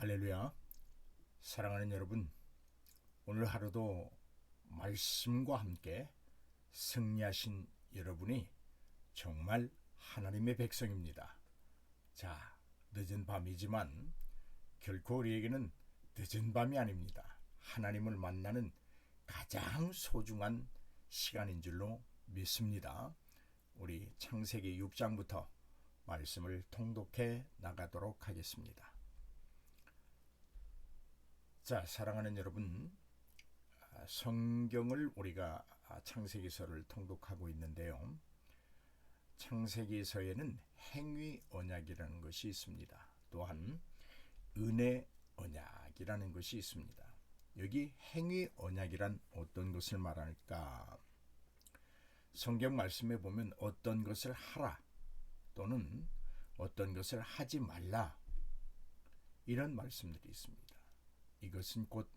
할렐루야. 사랑하는 여러분, 오늘 하루도 말씀과 함께 승리하신 여러분이 정말 하나님의 백성입니다. 자, 늦은 밤이지만 결코 우리에게는 늦은 밤이 아닙니다. 하나님을 만나는 가장 소중한 시간인 줄로 믿습니다. 우리 창세기 6장부터 말씀을 통독해 나가도록 하겠습니다. 자, 사랑하는 여러분, 아, 성경을 우리가 아, 창세기서를 통독하고 있는데요. 창세기서에는 행위 언약이라는 것이 있습니다. 또한 은혜 언약이라는 것이 있습니다. 여기 행위 언약이란 어떤 것을 말할까? 성경 말씀에 보면 어떤 것을 하라 또는 어떤 것을 하지 말라 이런 말씀들이 있습니다. 이것은 곧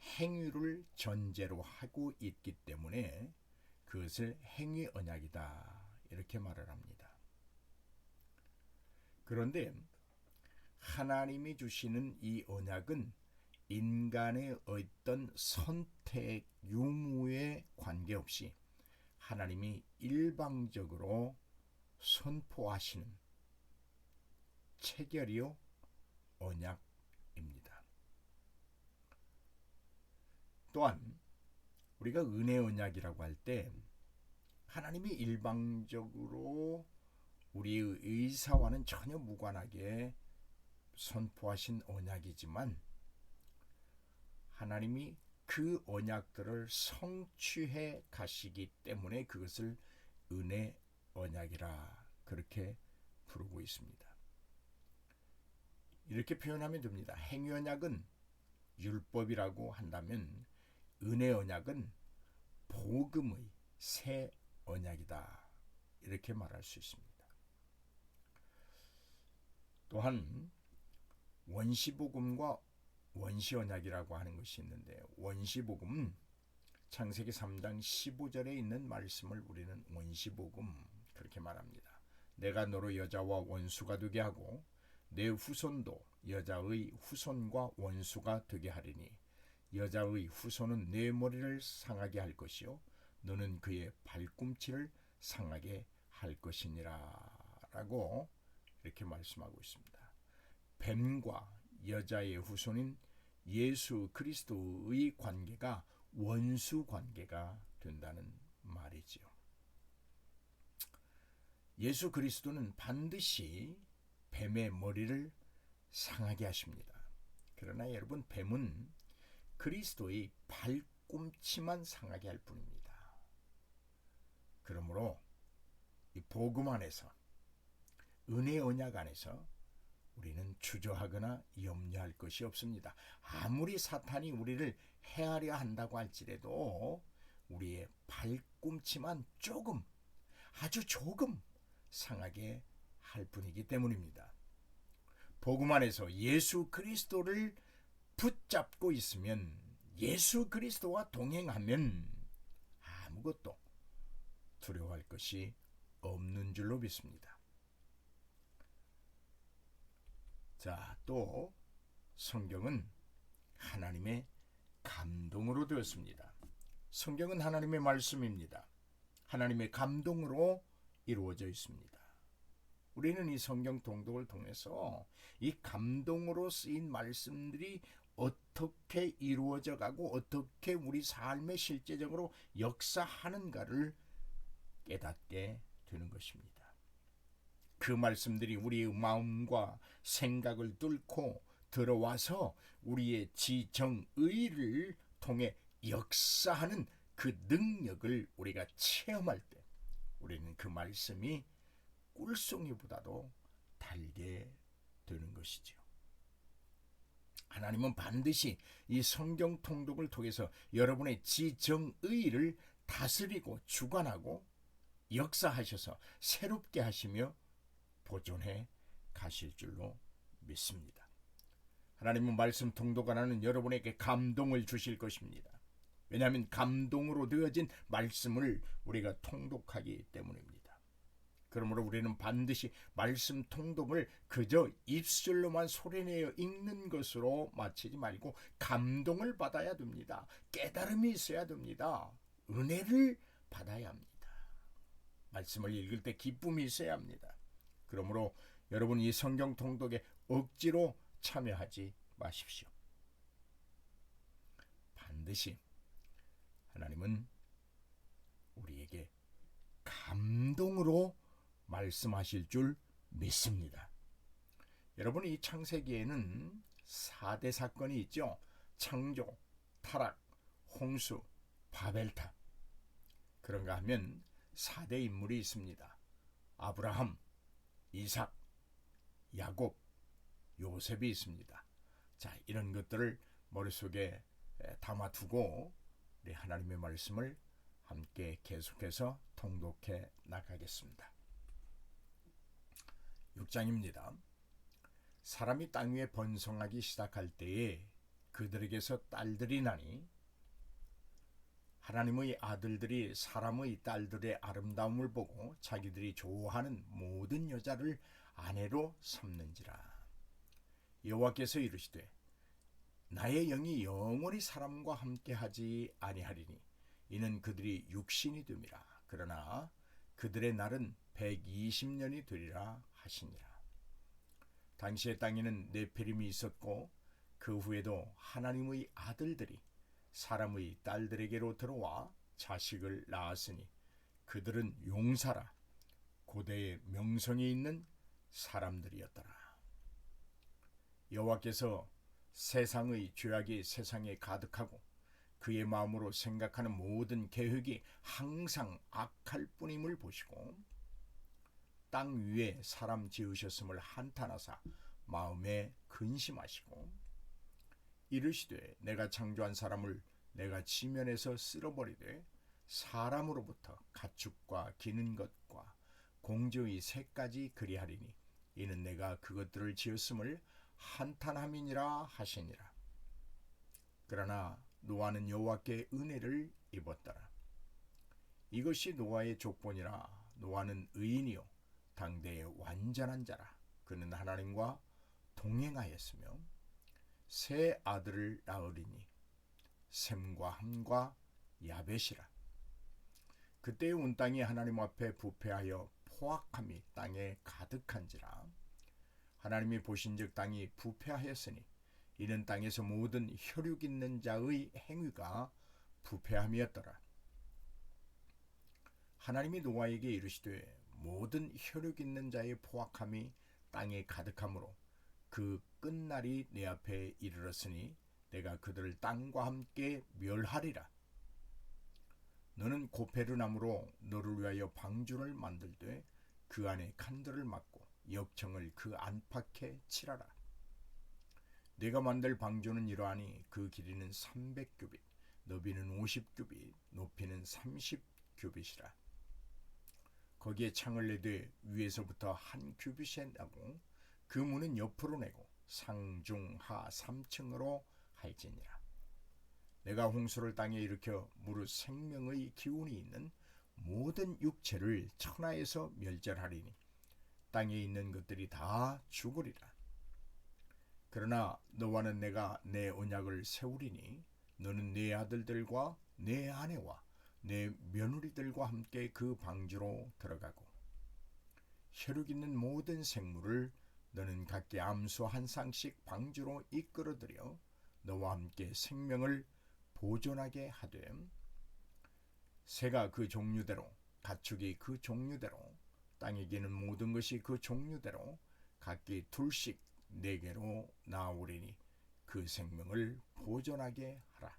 행위를 전제로 하고 있기 때문에 그것을 행위 언약이다. 이렇게 말을 합니다. 그런데 하나님이 주시는 이 언약은 인간의 어떤 선택 유무에 관계없이 하나님이 일방적으로 선포하시는 체결이요 언약입니다. 또한 우리가 은혜 언약이라고 할 때 하나님이 일방적으로 우리의 의사와는 전혀 무관하게 선포하신 언약이지만 하나님이 그 언약들을 성취해 가시기 때문에 그것을 은혜 언약이라 그렇게 부르고 있습니다. 이렇게 표현하면 됩니다. 행위 언약은 율법이라고 한다면 은혜 언약은 복음의 새 언약이다. 이렇게 말할 수 있습니다. 또한 원시 복음과 원시 언약이라고 하는 것이 있는데 원시 복음은 창세기 3장 15절에 있는 말씀을 우리는 원시 복음 그렇게 말합니다. 내가 너로 여자와 원수가 되게 하고 내 후손도 여자의 후손과 원수가 되게 하리니 여자의 후손은 내 머리를 상하게 할 것이요 너는 그의 발꿈치를 상하게 할 것이니라라고 이렇게 말씀하고 있습니다. 뱀과 여자의 후손인 예수 그리스도의 관계가 원수 관계가 된다는 말이지요. 예수 그리스도는 반드시 뱀의 머리를 상하게 하십니다. 그러나 여러분 뱀은 그리스도의 발꿈치만 상하게 할 뿐입니다. 그러므로 이 복음 안에서 은혜 언약 안에서 우리는 주저하거나 염려할 것이 없습니다. 아무리 사탄이 우리를 해하려 한다고 할지라도 우리의 발꿈치만 조금 아주 조금 상하게 할 뿐이기 때문입니다. 복음 안에서 예수 그리스도를 붙잡고 있으면 예수 그리스도와 동행하면 아무것도 두려워할 것이 없는 줄로 믿습니다. 자, 또 성경은 하나님의 감동으로 되었습니다. 성경은 하나님의 말씀입니다. 하나님의 감동으로 이루어져 있습니다. 우리는 이 성경 동독을 통해서 이 감동으로 쓰인 말씀들이 어떻게 이루어져 가고 어떻게 우리 삶에 실제적으로 역사하는가를 깨닫게 되는 것입니다. 그 말씀들이 우리의 마음과 생각을 뚫고 들어와서 우리의 지정의를 통해 역사하는 그 능력을 우리가 체험할 때 우리는 그 말씀이 꿀송이보다도 달게 되는 것이지요. 하나님은 반드시 이 성경 통독을 통해서 여러분의 지정의를 다스리고 주관하고 역사하셔서 새롭게 하시며 보존해 가실 줄로 믿습니다. 하나님은 말씀 통독하는 여러분에게 감동을 주실 것입니다. 왜냐하면 감동으로 되어진 말씀을 우리가 통독하기 때문입니다. 그러므로 우리는 반드시 말씀 통독을 그저 입술로만 소리내어 읽는 것으로 마치지 말고 감동을 받아야 됩니다. 깨달음이 있어야 됩니다. 은혜를 받아야 합니다. 말씀을 읽을 때 기쁨이 있어야 합니다. 그러므로 여러분 이 성경 통독에 억지로 참여하지 마십시오. 반드시 하나님은 우리에게 감동으로 말씀하실 줄 믿습니다. 여러분 이 창세기에는 4대 사건이 있죠. 창조, 타락, 홍수, 바벨탑. 그런가 하면 4대 인물이 있습니다. 아브라함, 이삭, 야곱, 요셉이 있습니다. 자, 이런 것들을 머릿속에 담아두고 우리 하나님의 말씀을 함께 계속해서 통독해 나가겠습니다. 6장입니다. 사람이 땅 위에 번성하기 시작할 때에 그들에게서 딸들이 나니 하나님의 아들들이 사람의 딸들의 아름다움을 보고 자기들이 좋아하는 모든 여자를 아내로 삼는지라. 여호와께서 이르시되 나의 영이 영원히 사람과 함께하지 아니하리니 이는 그들이 육신이 됨이라. 그러나 그들의 날은 120년이 되리라 하시니라. 당시의 땅에는 네페림이 있었고 그 후에도 하나님의 아들들이 사람의 딸들에게로 들어와 자식을 낳았으니 그들은 용사라 고대의 명성이 있는 사람들이었더라. 여호와께서 세상의 죄악이 세상에 가득하고 그의 마음으로 생각하는 모든 계획이 항상 악할 뿐임을 보시고 땅 위에 사람 지으셨음을 한탄하사 마음에 근심하시고 이르시되 내가 창조한 사람을 내가 지면에서 쓸어버리되 사람으로부터 가축과 기는 것과 공주의 새까지 그리하리니 이는 내가 그것들을 지었음을 한탄함이니라 하시니라. 그러나 노아는 여호와께 은혜를 입었더라. 이것이 노아의 족본이라 노아는 의인이요 당대의 완전한 자라. 그는 하나님과 동행하였으며 세 아들을 낳으리니 셈과 함과 야벳이라. 그때의 온 땅이 하나님 앞에 부패하여 포악함이 땅에 가득한지라. 하나님이 보신즉 땅이 부패하였으니 이는 땅에서 모든 혈육 있는 자의 행위가 부패함이었더라. 하나님이 노아에게 이르시되 모든 혈육 있는 자의 포악함이 땅에 가득하므로 그 끝날이 내 앞에 이르렀으니 내가 그들을 땅과 함께 멸하리라. 너는 고페르 나무로 너를 위하여 방주를 만들되 그 안에 칸들을 막고 역청을 그 안팎에 칠하라. 내가 만들 방주는 이러하니 그 길이는 300규빗, 너비는 50규빗, 높이는 30규빗이라. 거기에 창을 내되 위에서부터 한 규빗에 나고 그 문은 옆으로 내고 상중하 3층으로 할지니라. 내가 홍수를 땅에 일으켜 무릇 생명의 기운이 있는 모든 육체를 천하에서 멸절하리니 땅에 있는 것들이 다 죽으리라. 그러나 너와는 내가 내 언약을 세우리니 너는 내 아들들과 내 아내와 내 며느리들과 함께 그 방주로 들어가고 혈육 있는 모든 생물을 너는 각기 암수 한 쌍씩 방주로 이끌어들여 너와 함께 생명을 보존하게 하되 새가 그 종류대로 가축이 그 종류대로 땅에 기는 모든 것이 그 종류대로 각기 둘씩 네 개로 나오리니 그 생명을 보존하게 하라.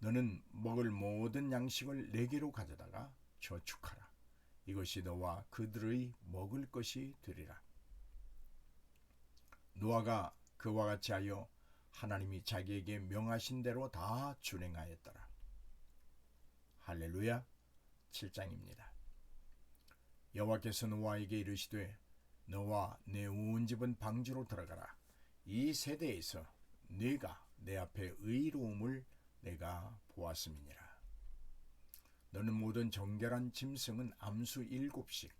너는 먹을 모든 양식을 네 개로 가져다가 저축하라. 이것이 너와 그들의 먹을 것이 되리라. 노아가 그와 같이 하여 하나님이 자기에게 명하신 대로 다 준행하였더라. 할렐루야 7장입니다. 여호와께서 노아에게 이르시되 너와 내 온 집은 방주로 들어가라. 이 세대에서 네가 내 앞에 의로움을 내가 보았음이니라. 너는 모든 정결한 짐승은 암수 일곱씩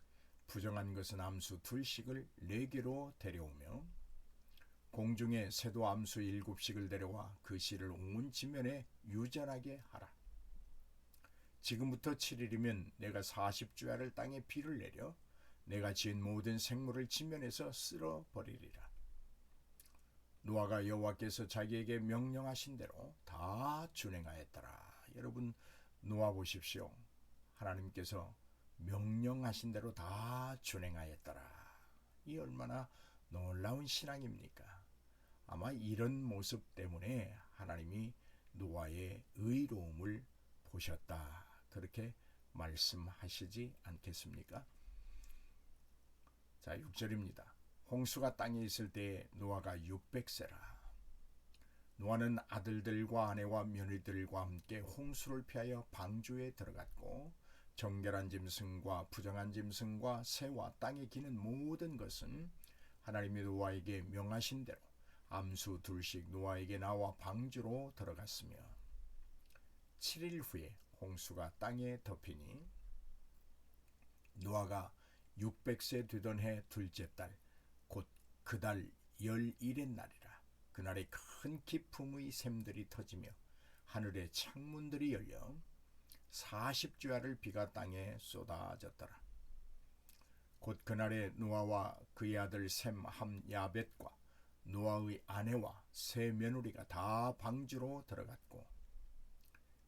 부정한 것은 암수 둘씩을 네 개로 데려오며 공중에 새도 암수 일곱씩을 데려와 그 씨를 온 지면에 유전하게 하라. 지금부터 7일이면 내가 40주야를 땅에 비를 내려 내가 지은 모든 생물을 지면에서 쓸어 버리리라. 노아가 여호와께서 자기에게 명령하신 대로 다 준행하였더라. 여러분 노아 보십시오. 하나님께서 명령하신 대로 다 준행하였더라. 이 얼마나 놀라운 신앙입니까? 아마 이런 모습 때문에 하나님이 노아의 의로움을 보셨다. 그렇게 말씀하시지 않겠습니까? 자, 6절입니다. 홍수가 땅에 있을 때에 노아가 600세라. 노아는 아들들과 아내와 며느리들과 함께 홍수를 피하여 방주에 들어갔고 정결한 짐승과 부정한 짐승과 새와 땅에 기는 모든 것은 하나님이 노아에게 명하신 대로 암수 둘씩 노아에게 나와 방주로 들어갔으며 7일 후에 홍수가 땅에 덮이니 노아가 600세 되던 해 둘째 달곧 그달 열일의 날이라 그날에 큰 기품의 샘들이 터지며 하늘의 창문들이 열려 40주야를 비가 땅에 쏟아졌더라. 곧 그날에 노아와 그의 아들 샘 함 야벳과 노아의 아내와 세 며느리가 다 방주로 들어갔고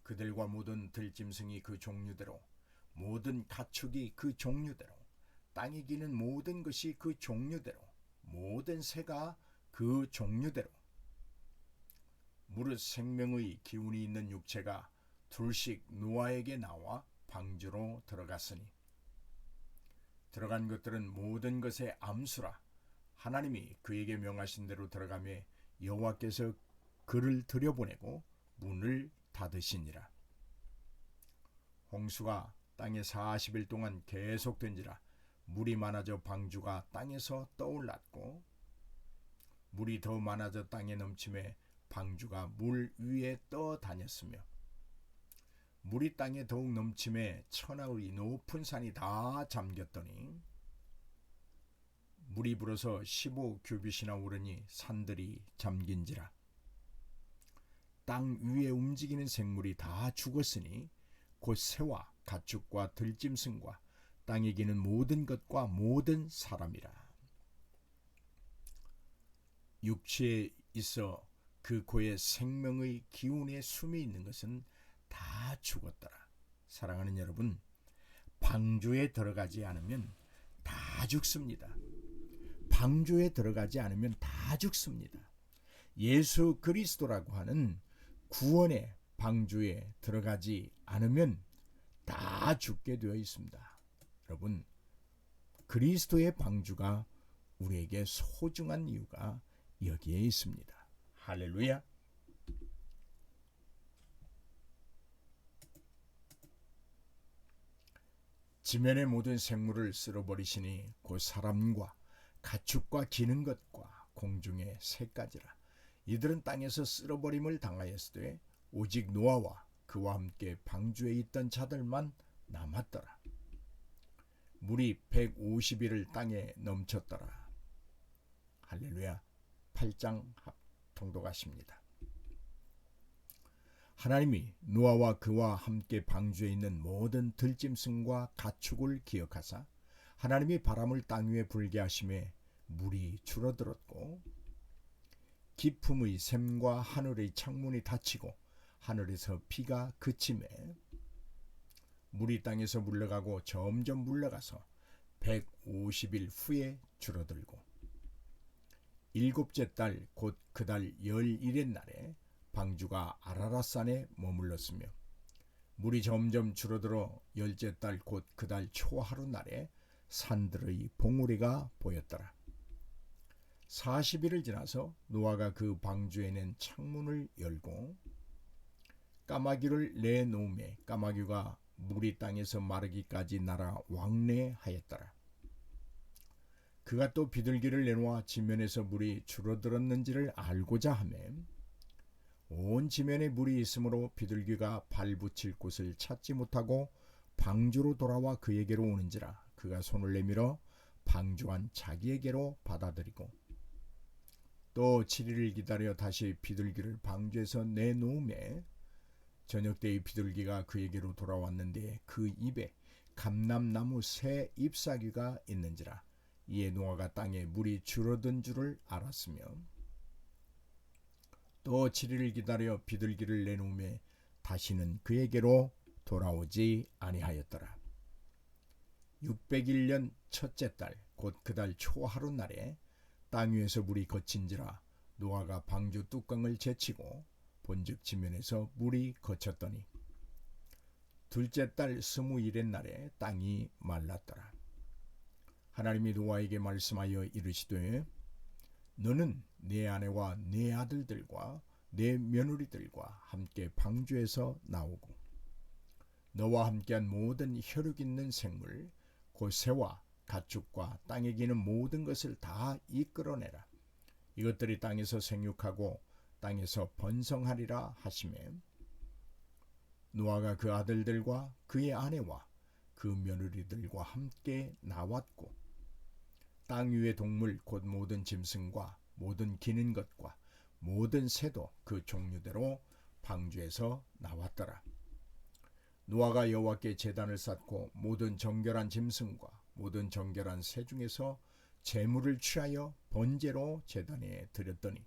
그들과 모든 들짐승이 그 종류대로 모든 가축이 그 종류대로 땅에 기는 모든 것이 그 종류대로 모든 새가 그 종류대로. 무릇 생명의 기운이 있는 육체가 둘씩 노아에게 나와 방주로 들어갔으니. 들어간 것들은 모든 것의 암수라 하나님이 그에게 명하신 대로 들어가매 여호와께서 그를 들여보내고 문을 닫으시니라. 홍수가 땅에 40일 동안 계속된지라 물이 많아져 방주가 땅에서 떠올랐고 물이 더 많아져 땅에 넘침에 방주가 물 위에 떠 다녔으며 물이 땅에 더욱 넘침에 천하의 높은 산이 다 잠겼더니 물이 불어서 15규빗이나 오르니 산들이 잠긴지라. 땅 위에 움직이는 생물이 다 죽었으니 곧 새와 가축과 들짐승과 땅에 기는 모든 것과 모든 사람이라 육체에 있어 그 고의 생명의 기운에 숨이 있는 것은 다 죽었더라. 사랑하는 여러분, 방주에 들어가지 않으면 다 죽습니다. 방주에 들어가지 않으면 다 죽습니다. 예수 그리스도라고 하는 구원의 방주에 들어가지 않으면 다 죽게 되어 있습니다. 여러분, 그리스도의 방주가 우리에게 소중한 이유가 여기에 있습니다. 할렐루야. 지면의 모든 생물을 쓸어버리시니 곧 사람과 가축과 기는 것과 공중의 새까지라 이들은 땅에서 쓸어버림을 당하였으되 오직 노아와 그와 함께 방주에 있던 자들만 남았더라 물이 150일을 땅에 넘쳤더라. 할렐루야. 8장 통독하십니다. 하나님이 노아와 그와 함께 방주에 있는 모든 들짐승과 가축을 기억하사 하나님이 바람을 땅 위에 불게 하심에 물이 줄어들었고 기품의 샘과 하늘의 창문이 닫히고 하늘에서 비가 그침에 물이 땅에서 물러가고 점점 물러가서 150일 후에 줄어들고 일곱째 달 곧 그 달 열일의 날에 방주가 아라라산에 머물렀으며 물이 점점 줄어들어 열째 달 곧 그 달 초하루 날에 산들의 봉우리가 보였더라. 40일을 지나서 노아가 그 방주에는 창문을 열고 까마귀를 내놓음에 까마귀가 물이 땅에서 마르기까지 날아 왕래하였더라. 그가 또 비둘기를 내놓아 지면에서 물이 줄어들었는지를 알고자 하면 온 지면에 물이 있으므로 비둘기가 발붙일 곳을 찾지 못하고 방주로 돌아와 그에게로 오는지라 그가 손을 내밀어 방주한 자기에게로 받아들이고 또 7일을 기다려 다시 비둘기를 방주에서 내놓음에 저녁 때의 비둘기가 그에게로 돌아왔는데 그 입에 감람나무 새 잎사귀가 있는지라 이에 노아가 땅에 물이 줄어든 줄을 알았으며 또 7일을 기다려 비둘기를 내놓음에 다시는 그에게로 돌아오지 아니하였더라. 601년 첫째 달 곧 그 달 초하루 날에 땅 위에서 물이 거친지라 노아가 방주 뚜껑을 제치고 본즉 지면에서 물이 거쳤더니 둘째 달 스무일의 날에 땅이 말랐더라. 하나님이 노아에게 말씀하여 이르시되 너는 네 아내와 네 아들들과 네 며느리들과 함께 방주에서 나오고 너와 함께한 모든 혈육 있는 생물 곧 새와 가축과 땅에 기는 모든 것을 다 이끌어내라. 이것들이 땅에서 생육하고 땅에서 번성하리라 하시매 노아가 그 아들들과 그의 아내와 그 며느리들과 함께 나왔고 땅 위의 동물 곧 모든 짐승과 모든 기는 것과 모든 새도 그 종류대로 방주에서 나왔더라. 노아가 여호와께 제단을 쌓고 모든 정결한 짐승과 모든 정결한 새 중에서 제물을 취하여 번제로 제단에 드렸더니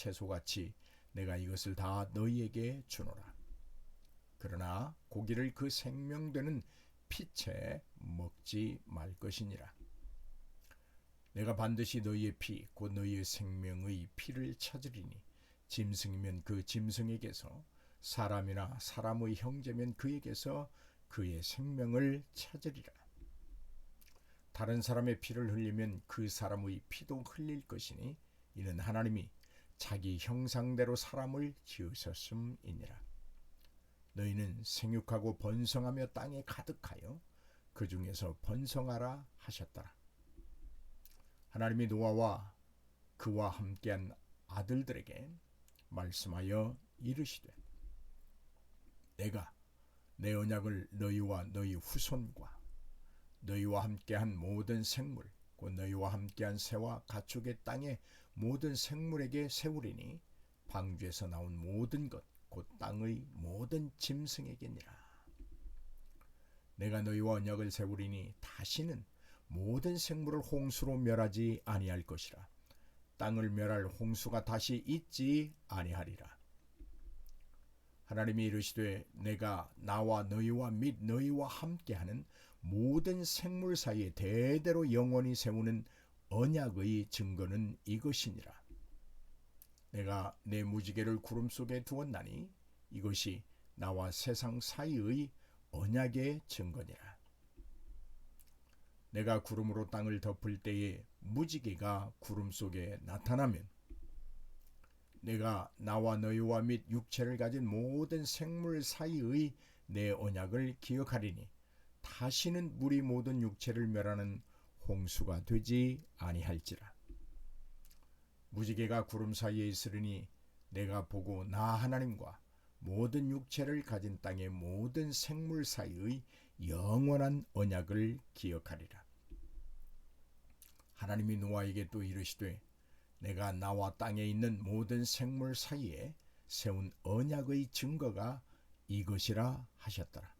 채소같이 내가 이것을 다 너희에게 주노라. 그러나 고기를 그 생명되는 피채 먹지 말 것이니라. 내가 반드시 너희의 피, 곧 너희의 생명의 피를 찾으리니 짐승이면 그 짐승에게서 사람이나 사람의 형제면 그에게서 그의 생명을 찾으리라. 다른 사람의 피를 흘리면 그 사람의 피도 흘릴 것이니 이는 하나님이 자기 형상대로 사람을 지으셨음이니라. 너희는 생육하고 번성하며 땅에 가득하여 그 중에서 번성하라 하셨더라. 하나님이 노아와 그와 함께한 아들들에게 말씀하여 이르시되 내가 내 언약을 너희와 너희 후손과 너희와 함께한 모든 생물 곧 너희와 함께한 새와 가축의 땅의 모든 생물에게 세우리니 방주에서 나온 모든 것 곧 땅의 모든 짐승에게니라. 내가 너희와 언약을 세우리니 다시는 모든 생물을 홍수로 멸하지 아니할 것이라. 땅을 멸할 홍수가 다시 있지 아니하리라. 하나님이 이르시되 내가 나와 너희와 및 너희와 함께하는 모든 생물 사이에 대대로 영원히 세우는 언약의 증거는 이것이니라. 내가 내 무지개를 구름 속에 두었나니 이것이 나와 세상 사이의 언약의 증거니라. 내가 구름으로 땅을 덮을 때에 무지개가 구름 속에 나타나면 내가 나와 너희와 및 육체를 가진 모든 생물 사이의 내 언약을 기억하리니 다시는 물이 모든 육체를 멸하는 홍수가 되지 아니할지라. 무지개가 구름 사이에 있으리니 내가 보고 나 하나님과 모든 육체를 가진 땅의 모든 생물 사이의 영원한 언약을 기억하리라. 하나님이 노아에게 또 이르시되 내가 나와 땅에 있는 모든 생물 사이에 세운 언약의 증거가 이것이라 하셨더라.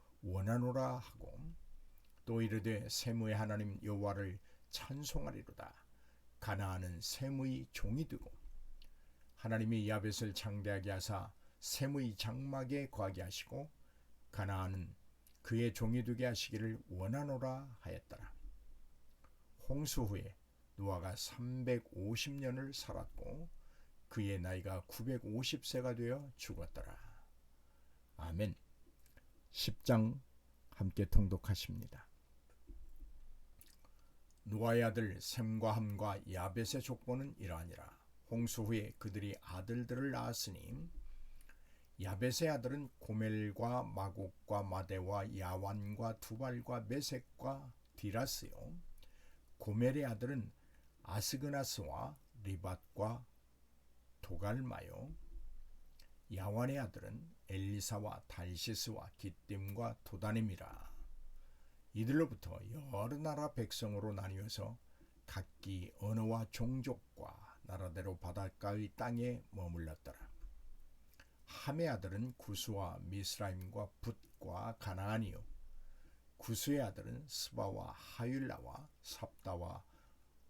원하노라 하고 또 이르되 세무의 하나님 여호와를 찬송하리로다 가나안은 셈의 종이 되고 하나님이 야벳을 창대하게 하사 셈의 장막에 거하게 하시고 가나안은 그의 종이 되게 하시기를 원하노라 하였더라. 홍수 후에 노아가 350년을 살았고 그의 나이가 950세가 되어 죽었더라. 아멘. 10장 함께 통독하십니다. 노아의 아들 셈과 함과 야벳의 족보는 이러하니라. 홍수 후에 그들이 아들들을 낳았으니 야벳의 아들은 고멜과 마곡과 마대와 야완과 두발과 메색과 디라스요. 고멜의 아들은 아스그나스와 리밧과 도갈마요. 야완의 아들은 엘리사와 달시스와 기띔과 도다님이라. 이들로부터 여러 나라 백성으로 나뉘어서 각기 언어와 종족과 나라대로 바닷가의 땅에 머물렀더라. 함의 아들은 구수와 미스라임과 붓과 가나안이요. 구수의 아들은 스바와 하율라와 삽다와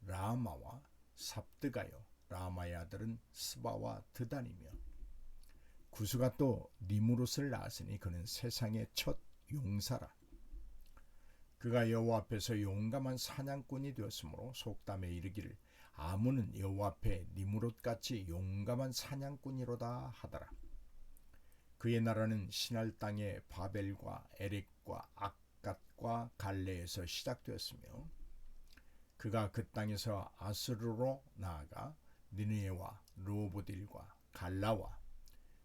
라마와 삽드가요. 라마의 아들은 스바와 드단이며 구수가 또 니무롯을 낳았으니 그는 세상의 첫 용사라. 그가 여호와 앞에서 용감한 사냥꾼이 되었으므로 속담에 이르기를 아무는 여호와 앞에 니무롯 같이 용감한 사냥꾼이로다 하더라. 그의 나라는 신할 땅의 바벨과 에렉과 악갓과 갈레에서 시작되었으며 그가 그 땅에서 아스르로 나아가 니느웨와 로보딜과 갈라와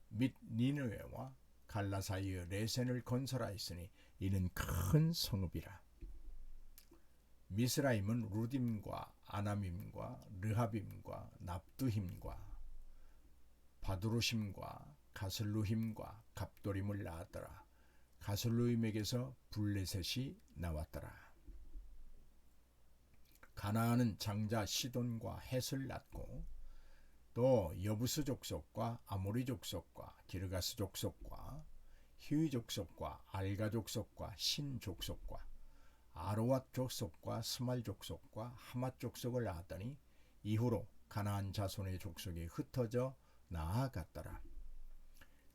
및 니느웨와 갈라 사이의 레센을 건설하였으니 이는 큰 성읍이라. 미스라임은 루딤과 아나밈과 르하빔과 납두힘과 바두로심과 가슬루힘과 갑도림을 낳았더라. 가슬루임에게서 블레셋이 나왔더라. 가나안은 장자 시돈과 헷을 낳고 또 여부스 족속과 아모리 족속과 기르가스 족속과 히위 족속과 알가 족속과 신 족속과 아로왑 족속과 스말 족속과 하맛 족속을 낳았더니 이후로 가나안 자손의 족속이 흩어져 나아갔더라.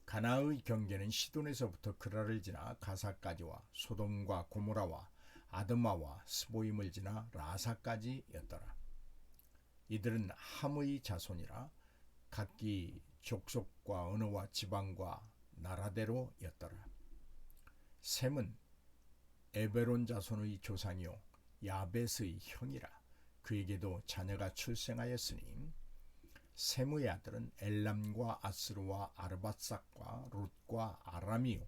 가나의 경계는 시돈에서부터 그라를 지나 가사까지와 소돔과 고모라와 아드마와 스보임을 지나 라사까지였더라. 이들은 함의 자손이라 각기 족속과 언어와 지방과 나라대로였더라. 셈은 에베론 자손의 조상이요 야벳의 형이라 그에게도 자녀가 출생하였으니 셈의 아들은 엘람과 아스루와 아르바삭과 롯과 아람이요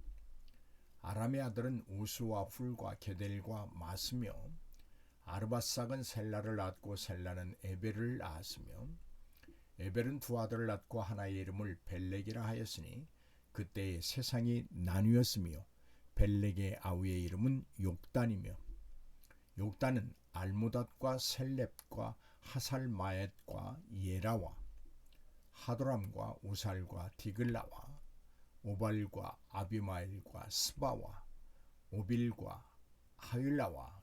아람의 아들은 우수와 훌과 게델과 마스며 아르바삭은 셀라를 낳았고 셀라는 에벨을 낳았으며 에벨은 두 아들을 낳고 하나의 이름을 벨렉이라 하였으니 그때의 세상이 나뉘었으며 벨렉의 아우의 이름은 욕단이며 욕단은 알무닷과 셀렙과 하살마엣과 예라와 하도람과 우살과 디글라와 오발과 아비마엘과 스바와 오빌과 하율라와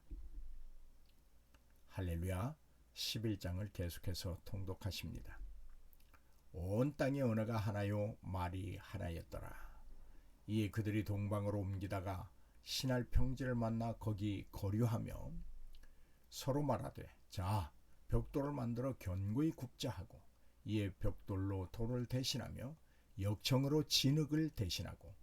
할렐루야 11장을 계속해서 통독하십니다. 온 땅의 언어가 하나요 말이 하나였더라. 이에 그들이 동방으로 옮기다가 신할 평지를 만나 거기 거류하며 서로 말하되 자 벽돌을 만들어 견고히 굽자 하고 이에 벽돌로 돌을 대신하며 역청으로 진흙을 대신하고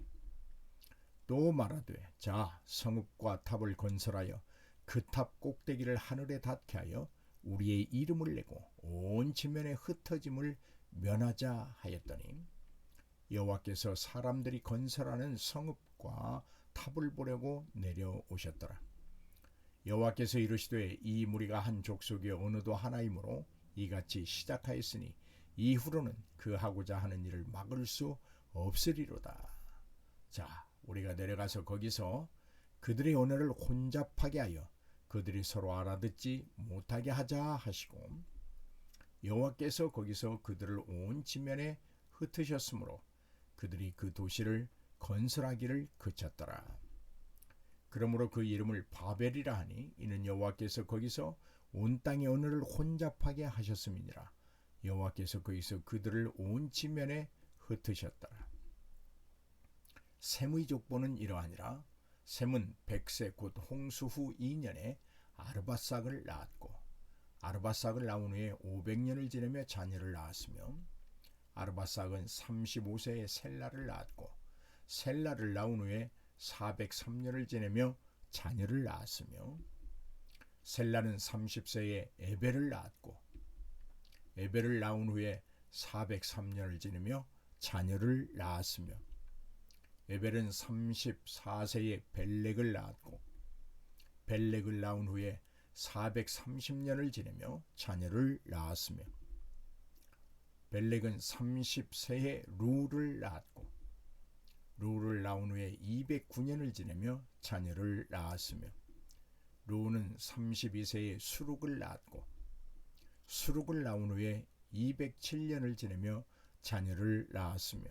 또 말하되 자 성읍과 탑을 건설하여 그 탑 꼭대기를 하늘에 닿게 하여 우리의 이름을 내고 온 지면에 흩어짐을 면하자 하였더니 여호와께서 사람들이 건설하는 성읍과 탑을 보려고 내려오셨더라. 여호와께서 이르시되 이 무리가 한 족속의 어느도 하나이므로 이같이 시작하였으니 이후로는 그 하고자 하는 일을 막을 수 없으리로다. 자, 우리가 내려가서 거기서 그들의 언어를 혼잡하게 하여 그들이 서로 알아듣지 못하게 하자 하시고 여호와께서 거기서 그들을 온 지면에 흩으셨으므로 그들이 그 도시를 건설하기를 그쳤더라. 그러므로 그 이름을 바벨이라 하니 이는 여호와께서 거기서 온 땅의 언어를 혼잡하게 하셨음이니라. 여호와께서 거기서 그들을 온 지면에 흩으셨더라. 셈의 족보는 이러하니라. 셈은 백세 곧 홍수 후 2년에 아르바삭을 낳았고 아르바삭을 낳은 후에 500년을 지내며 자녀를 낳았으며 아르바삭은 35세에 셀라를 낳았고 셀라를 낳은 후에 403년을 지내며 자녀를 낳았으며 셀라는 30세에 에벨을 낳았고 에벨을 낳은 후에 403년을 지내며 자녀를 낳았으며 에벨은 34세에 벨렉을 낳았고 벨렉을 낳은 후에 430년을 지내며 자녀를 낳았으며 벨렉은 30세에 루를 낳았고 루를 낳은 후에 209년을 지내며 자녀를 낳았으며 루는 32세에 수룩을 낳았고 수룩을 낳은 후에 207년을 지내며 자녀를 낳았으며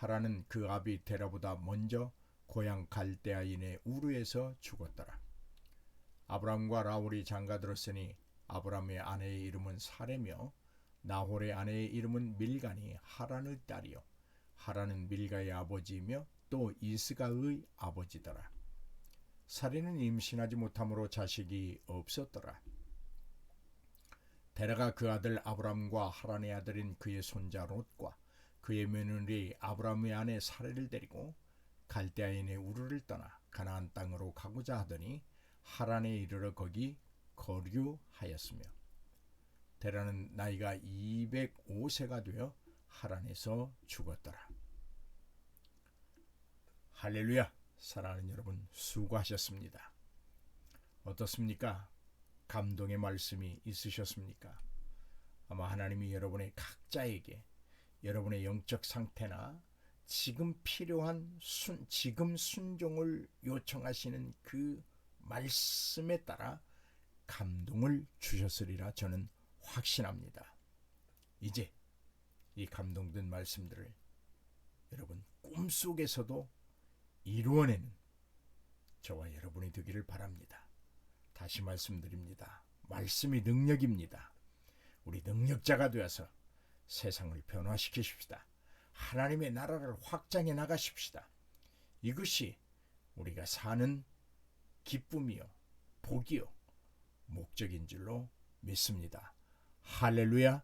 하란은 그 아비 데라보다 먼저 고향 갈대아인의 우르에서 죽었더라. 아브람과 라울이 장가들었으니 아브람의 아내의 이름은 사레며 나홀의 아내의 이름은 밀간이 하란의 딸이요 하란은 밀가의 아버지이며 또 이스가의 아버지더라. 사리는 임신하지 못함으로 자식이 없었더라. 데라가 그 아들 아브람과 하란의 아들인 그의 손자 롯과 그의 며느리 아브람의 아내 사례를 데리고 갈대아인의 우르를 떠나 가나안 땅으로 가고자 하더니 하란에 이르러 거기 거류하였으며 데라는 나이가 205세가 되어 하란에서 죽었더라. 할렐루야! 사랑하는 여러분 수고하셨습니다. 어떻습니까? 감동의 말씀이 있으셨습니까? 아마 하나님이 여러분의 각자에게 여러분의 영적 상태나 지금 필요한 순, 지금 순종을 요청하시는 그 말씀에 따라 감동을 주셨으리라 저는 확신합니다. 이제 이 감동된 말씀들을 여러분 꿈속에서도 이루어내는 저와 여러분이 되기를 바랍니다. 다시 말씀드립니다. 말씀이 능력입니다. 우리 능력자가 되어서 세상을 변화시키십시다. 하나님의 나라를 확장해 나가십시다. 이것이 우리가 사는 기쁨이요, 복이요, 목적인 줄로 믿습니다. 할렐루야!